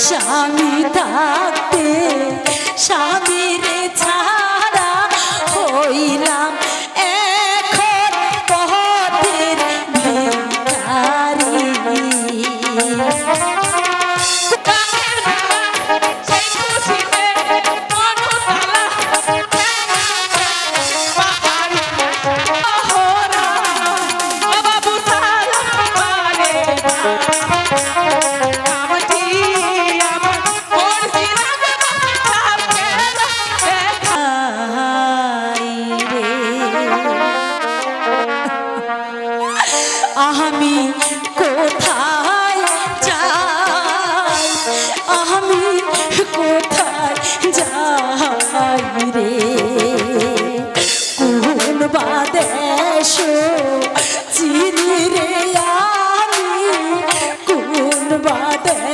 স্বামী থাকতে স্বামীর বাদেশ চিনি রে আমি কোন বাদেশ?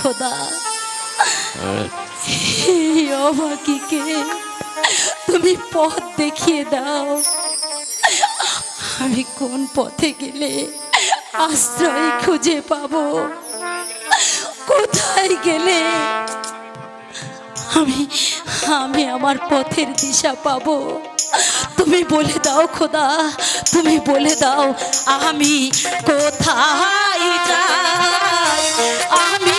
খোদা। অবাকিকে তুমি পথ দেখিয়ে দাও। আমি কোন পথে গেলে আশ্রয় খুঁজে পাব? কোথায় গেলে আমি আমি আমার পথের দিশা পাবো? তুমি বলে দাও খোদা, তুমি বলে দাও আমি কোথায় যাই? আমি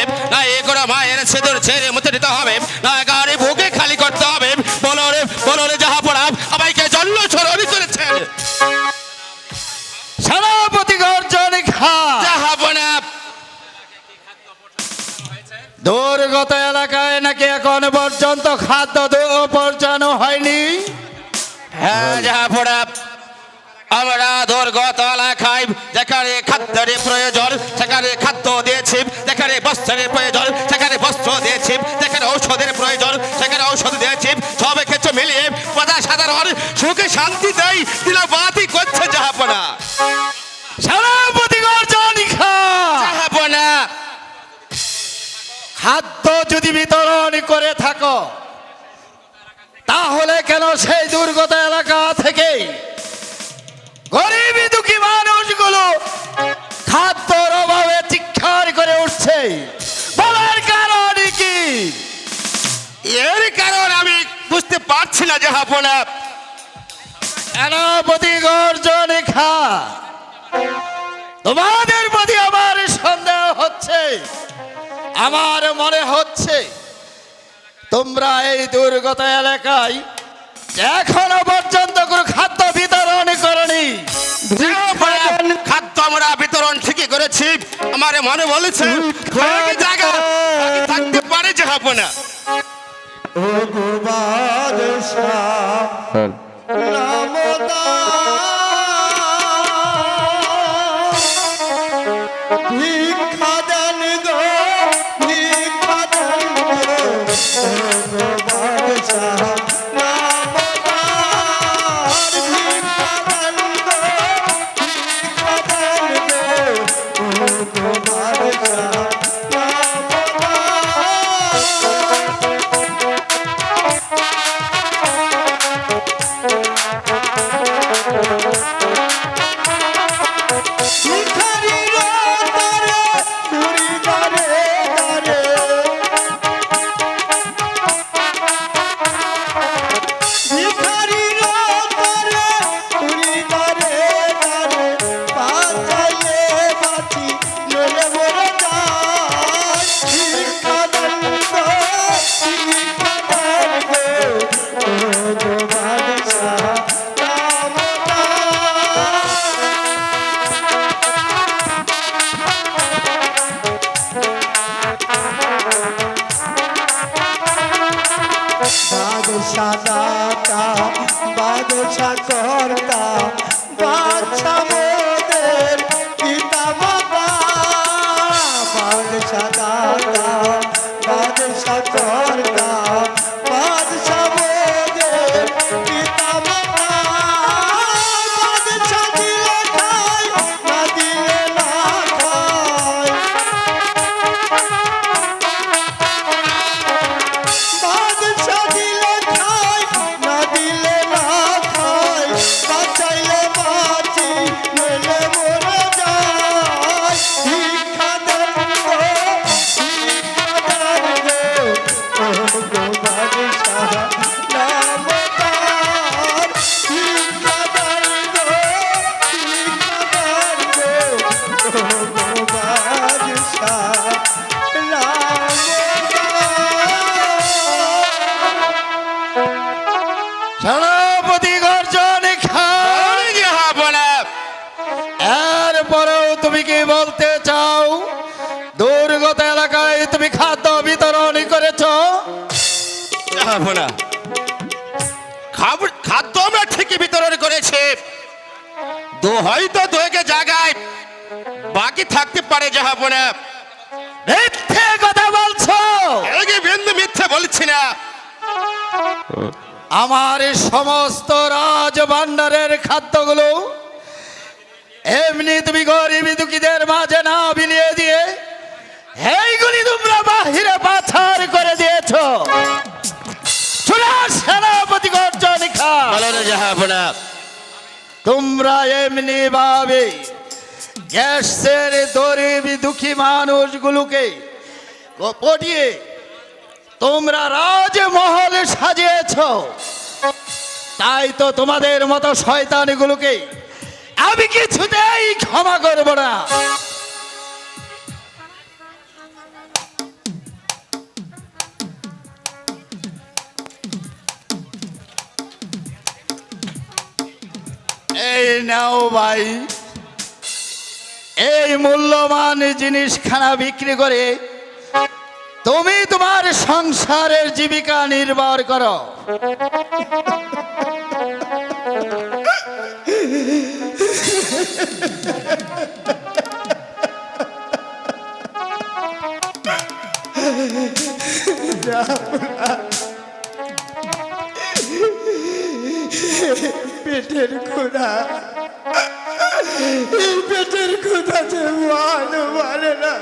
হবে। না এ করে মায়ের সিঁদুর ছেড়ে মুছে দিতে হবে। না গাড়ি বুকে খালি করতে হবে। বলো রে বলো রে যাহা পড়া আমাকে জন্য সরণি করেছেন সেনাপতি গর্জন খা। যাহা পড়া দুর্গত এলাকায় নাকি এখন পর্যন্ত খাদ্য পৌঁছানো হয়নি? হ্যাঁ যাহা পড়া আমরা দুর্গত এলাকায় যেখানে খাদ্যের প্রয়োজন সেখানে খাদ্য দিয়েছি যেখানে বস্ত্রের প্রয়োজন সেখানে বস্ত্র দিয়েছি যেখানে ঔষধের প্রয়োজন সেখানে ঔষধ দিয়েছি সবে কিছু মিলিয়ে প্রজা সাধারণ সুখে শান্তি দেয় করছে সেনাপতি গর্জন খা। জাহাপনা। খাদ্য যদি বিতরণ করে থাকো তাহলে কেন সেই দুর্গত এলাকা থেকে গরিবী দুঃখী মানুষগুলো খাদ্যর অভাবে চিৎকার করে উঠছে। বলার কারণ কি? এর কারণ আমি বুঝতে পারছি না যে জাহাপনা সেনাপতি গর্জন খা। তোমাদের প্রতি আমার সন্দেহ হচ্ছে, আমার মনে হচ্ছে, তোমরা এই দুর্গত এলাকায় এখনও পর্যন্ত কোনো খাদ্য খাদ্য আমরা বিতরণ ঠিকই করেছি। আমার মনে বলেছে জায়গা থাকতে পারে জাহাপনা ভিক্ষা থাকতে পারে যাব না মিথ্যে কথা বলছো। যে বিন্দু মিথ্যে বলছি না। আমার সমস্ত রাজ ভান্ডারের খাদ্যগুলো এমনি তুমি গরিব দুঃখীদের মাঝে না বিলিয়ে দিয়ে এইগুলি তোমরা বাহিরে পাচার করে দিয়েছ। সেনাপতি গর্জন খা তোমরা এমনি ভাবে গ্যাসের গরিব দুঃখী মানুষগুলোকে পটিয়ে তোমরা রাজমহল সাজিয়েছ। তাই তো তোমাদের মতো শয়তানিগুলোকে আমি কিছুতেই ক্ষমা করব না। এই নাও ভাই। এই মূল্যবান জিনিসখানা বিক্রি করে তুমি তোমার সংসারের জীবিকা নির্বাহ করো। পেটের ক্ষুধা ক্ষুধাতে মান না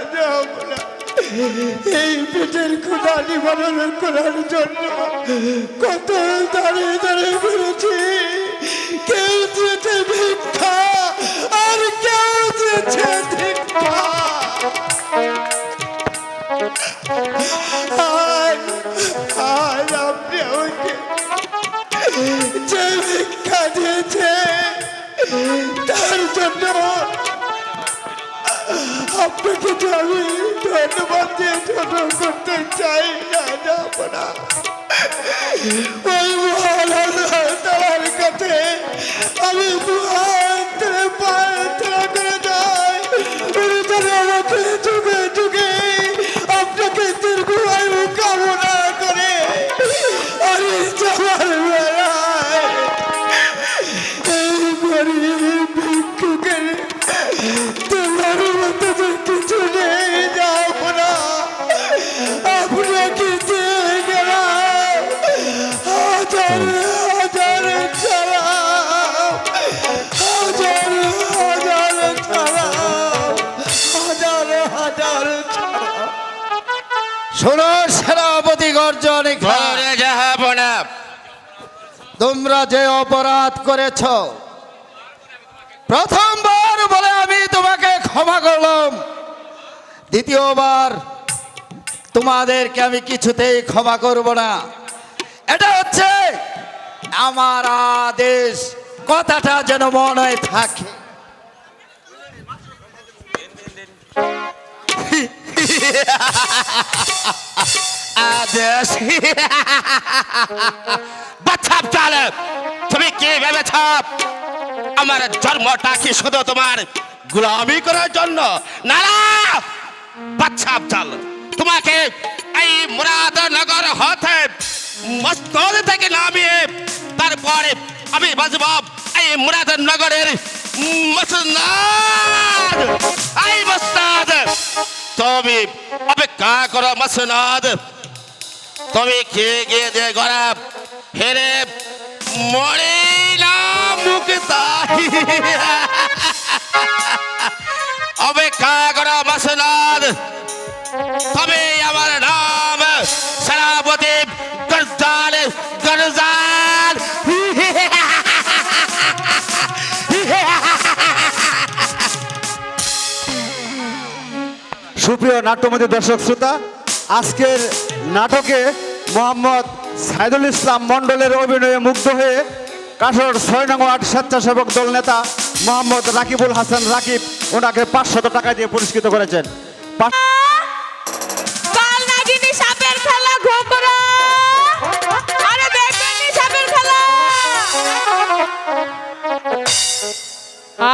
এই পেটের ক্ষুধা নিবারণ করার জন্য কত দাঁড়িয়ে দাঁড়িয়ে ঘুরেছি কেউ দিয়েছে ভিক্ষা আর কেউ দিয়েছে ভিক্ষা। আপনাকে তো আমি ধন্যবাদ দিয়ে ছোট করতে চাই না যাব না ওই মহান আল্লাহ কাছে আমি তোমরা যে অপরাধ করেছ, প্রথমবার বলে আমি তোমাকে ক্ষমা করলাম। দ্বিতীয়বার, তোমাদেরকে আমি কিছুতেই ক্ষমা করব না। এটা হচ্ছে আমার আদেশ, কথাটা যেন মনে থাকে। আদেশ বাচ্চাপ চালে তুমি কি ভেবেছ আমার জন্মটা কি শুধু তোমার গোলামি করার জন্য? না বাচ্চাপ চাল তোমাকে এই মুরাদনগর হতে মস্তদ থেকে নামিয়ে তারপরে আমি বাজব এই মুরাদনগরের মসনাদ। এই মসনাদ। তুমি অপেক্ষা করো মসনাদ। তুমি কে গিয়ে দে গরাব হেরে মরে না মুক্তা অপেক্ষা করো মসনাদ তবে আমার নাম সেনাপতি গরজাল গরজাল। সুপ্রিয় নাট্যমন্ত্রী দর্শক, শ্রোতা আজকের নাটকে মোহাম্মদ সাইদুল ইসলাম মণ্ডলের অভিনয়ে মুগ্ধ হয়ে কাঠোর ছয় নং ওয়ার্ড স্বেচ্ছাসেবক দল নেতা মোহাম্মদ রাকিবুল হাসান রাকিব ওনাকে পাঁচশত টাকা দিয়ে পুরস্কৃত করেছেন।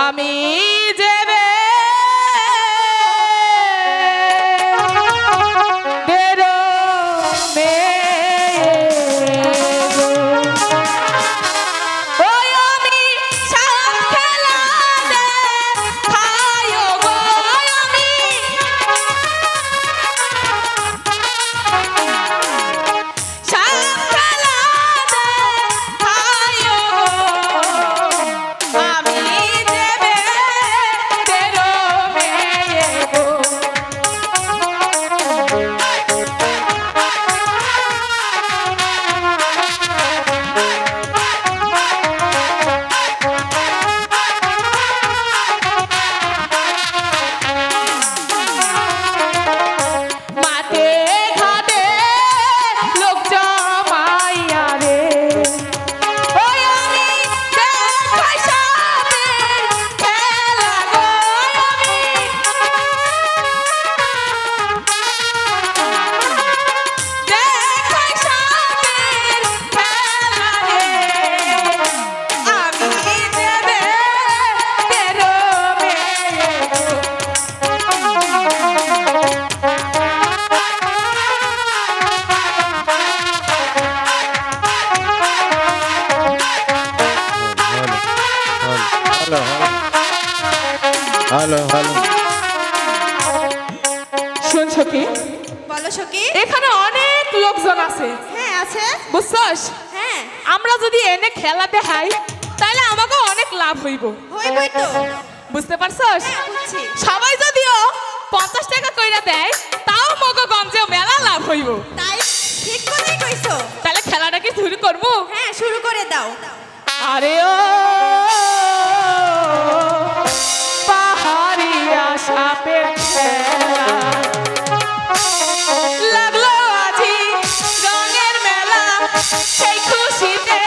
আমি কাল হ্যালো হ্যালো বলো এখানে অনেক লোকজন আছে। হ্যাঁ আছে। বুঝছস? হ্যাঁ। আমরা যদি এনে খেলাতে হাই তাহলে আমাকে অনেক লাভ হইব। তো। বুঝতে পারছস? হ্যাঁ, সবাই যদিও পঞ্চাশ টাকা কইরা দেয় তাও মগ গঞ্জে মেলা লাভ হইব। তাই ঠিক কথাই কইছো। তাহলে খেলাটা কি শুরু করব? হ্যাঁ শুরু করে দাও। আরে ও! সেই খুশিতে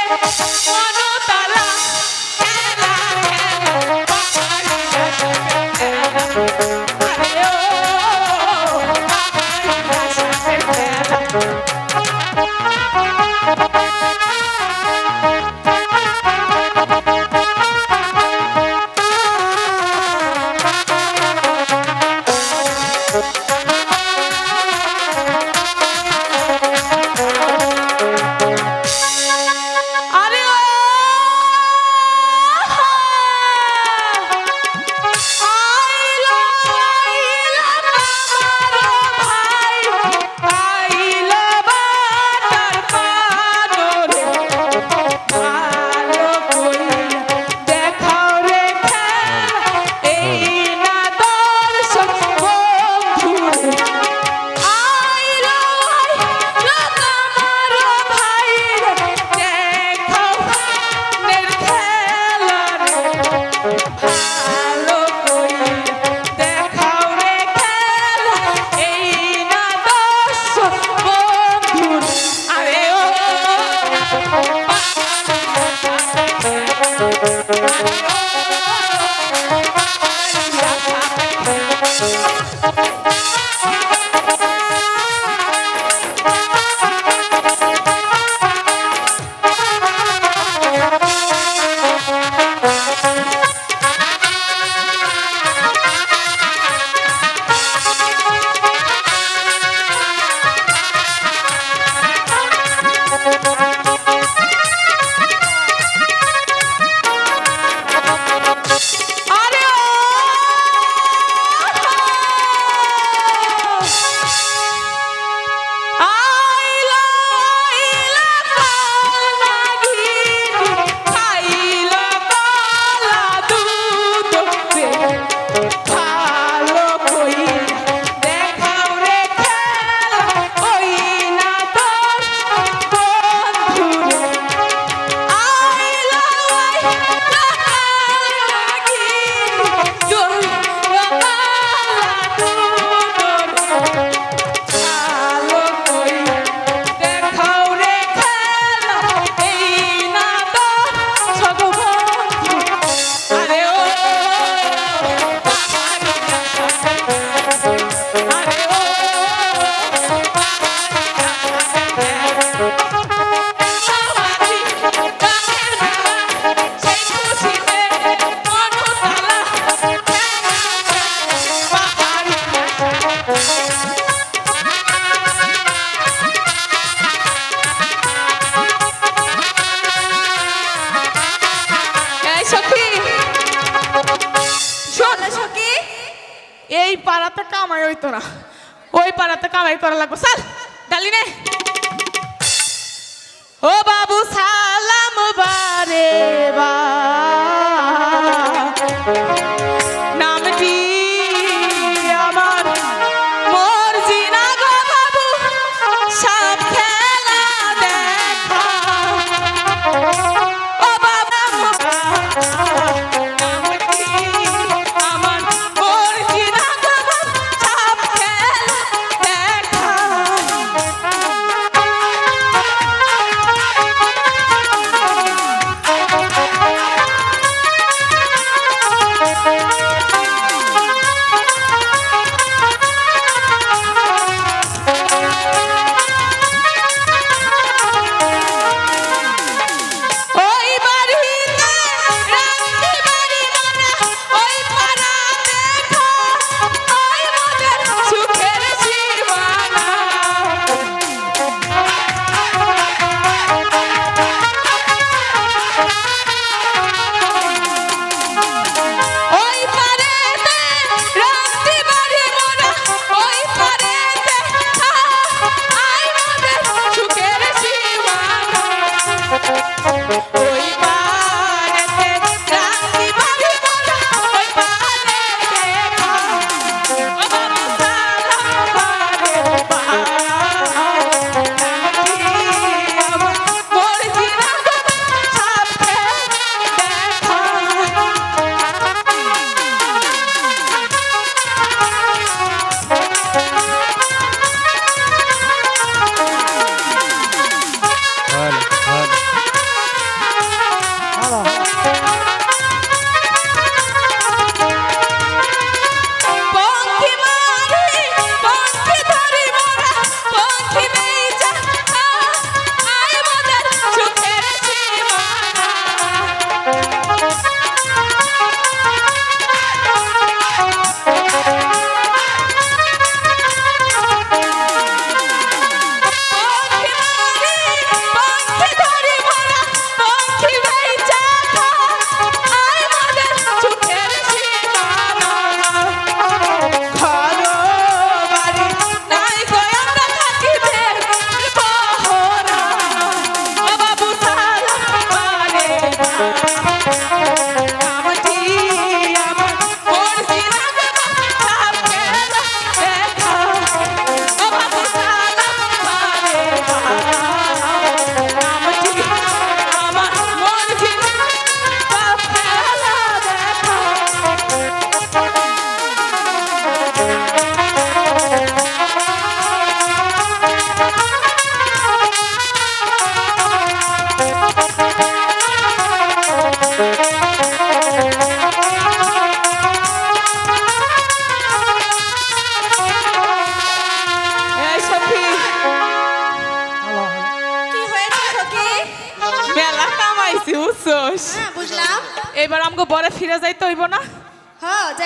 মন para la cosal.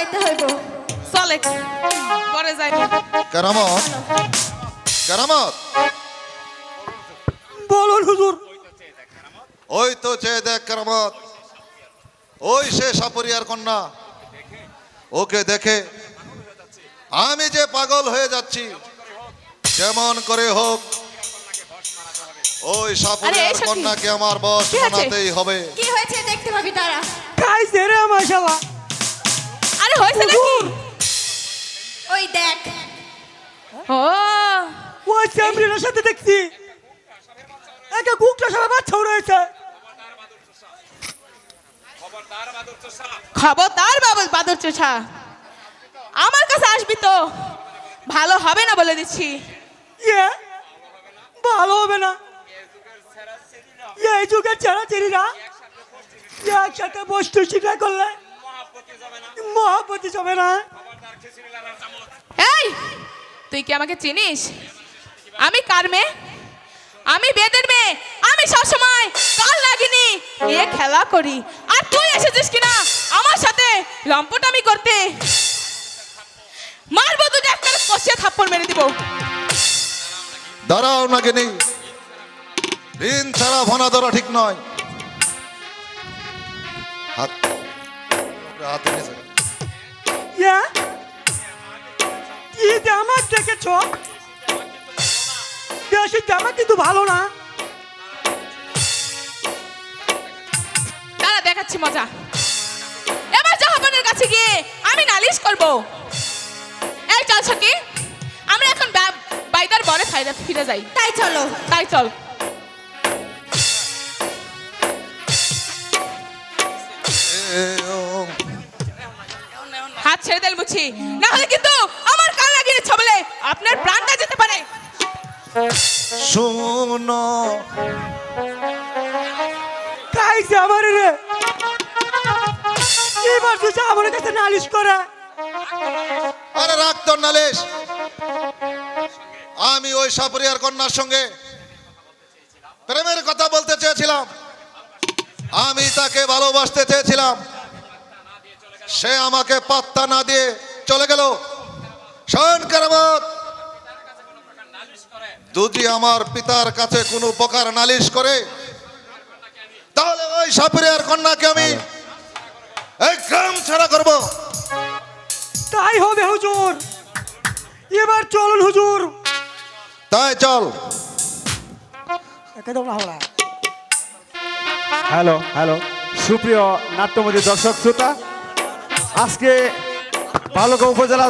যাইতে হইব। চলে বরে যাই কেরামত কেরামত। বলুন হুজুর। ওই তো চেয়ে দেখ কেরামত। ওই সে সাপরিয়ার কন্যা। ওকে দেখে আমি যে পাগল হয়ে যাচ্ছি যেমন করে হোক ওই সাপরিয়ার। কন্যাকে আমার বস বানাতেই হবে। কি হয়েছে দেখতে পাবি তারা খাইছে রে মাশাল্লাহ আরে হয়েছে নাকি? ওই দেখ। ও। ওই চ্যাম্পিয়নের সাথে দেখছি। একা কুকটা সবাই বাচ্চাও রয়েছে। খবরদার বাবু বাদর চোষা। আমার কাছে আসবি তো। ভালো হবে না বলে দিচ্ছি। ইয়ে ভালো হবে না। এই যুগের ছেড়া চেরিরা একসাথে বস্তু স্বীকার করলে। মহাপতি যাবে না। এই তুই কি আমাকে চিনিস? আমি কার মেয়ে? আমি বেদের মেয়ে। আমি সবসময় কাল লাগিনি এ খেলা করি। আর তুই এসেছিস কিনা? আমার সাথে লম্পটামি করতে। মারবো তুই একটা কষিয়ে থাপ্পড় মেরে দিব। দাঁড়াও না গেনি ঋণ ছাড়া ভনা ধরা ঠিক নয়। হাতে নিয়েছে। ইয়ে? কি জামাত দেখেছ? বেশি জামা কিন্তু ভালো না। তারা দেখাচ্ছি মজা। এবার জাহাপানের কাছে গিয়ে আমি নালিশ করব। এই চল সখি আমরা এখন বাইদার বরে ফিরে যাই। তাই চলো। তাই চল। ছেড়ে বুঝি। না হলে কিন্তু আমার কান লাগিয়ে ছবলে আপনার প্রাণটা যেতে পারে। শুনো। খাইছে আমার রে। এবার তুই আমার কাছে নালিশ করে। আরে রাখ তোর নালিশ। আমি ওই সাপরিয়ার কন্যার সঙ্গে প্রেমের কথা বলতে চেয়েছিলাম। আমি তাকে ভালোবাসতে চেয়েছিলাম। সে আমাকে পাত্তা না দিয়ে চলে গেল। কারামত। যদি আমার পিতার কাছে কোনো প্রকার নালিশ করে তাহলে ওই সাপরিয়ার কন্যাকে আমি এই গ্রাম ছাড়া করব। তাই হবে হুজুর। এবার চলুন হুজুর। তাই চল। Hello hello. সুপ্রিয় নাট্যমন্ত্রী দর্শক শ্রোতা আজকে বালুকা উপজেলা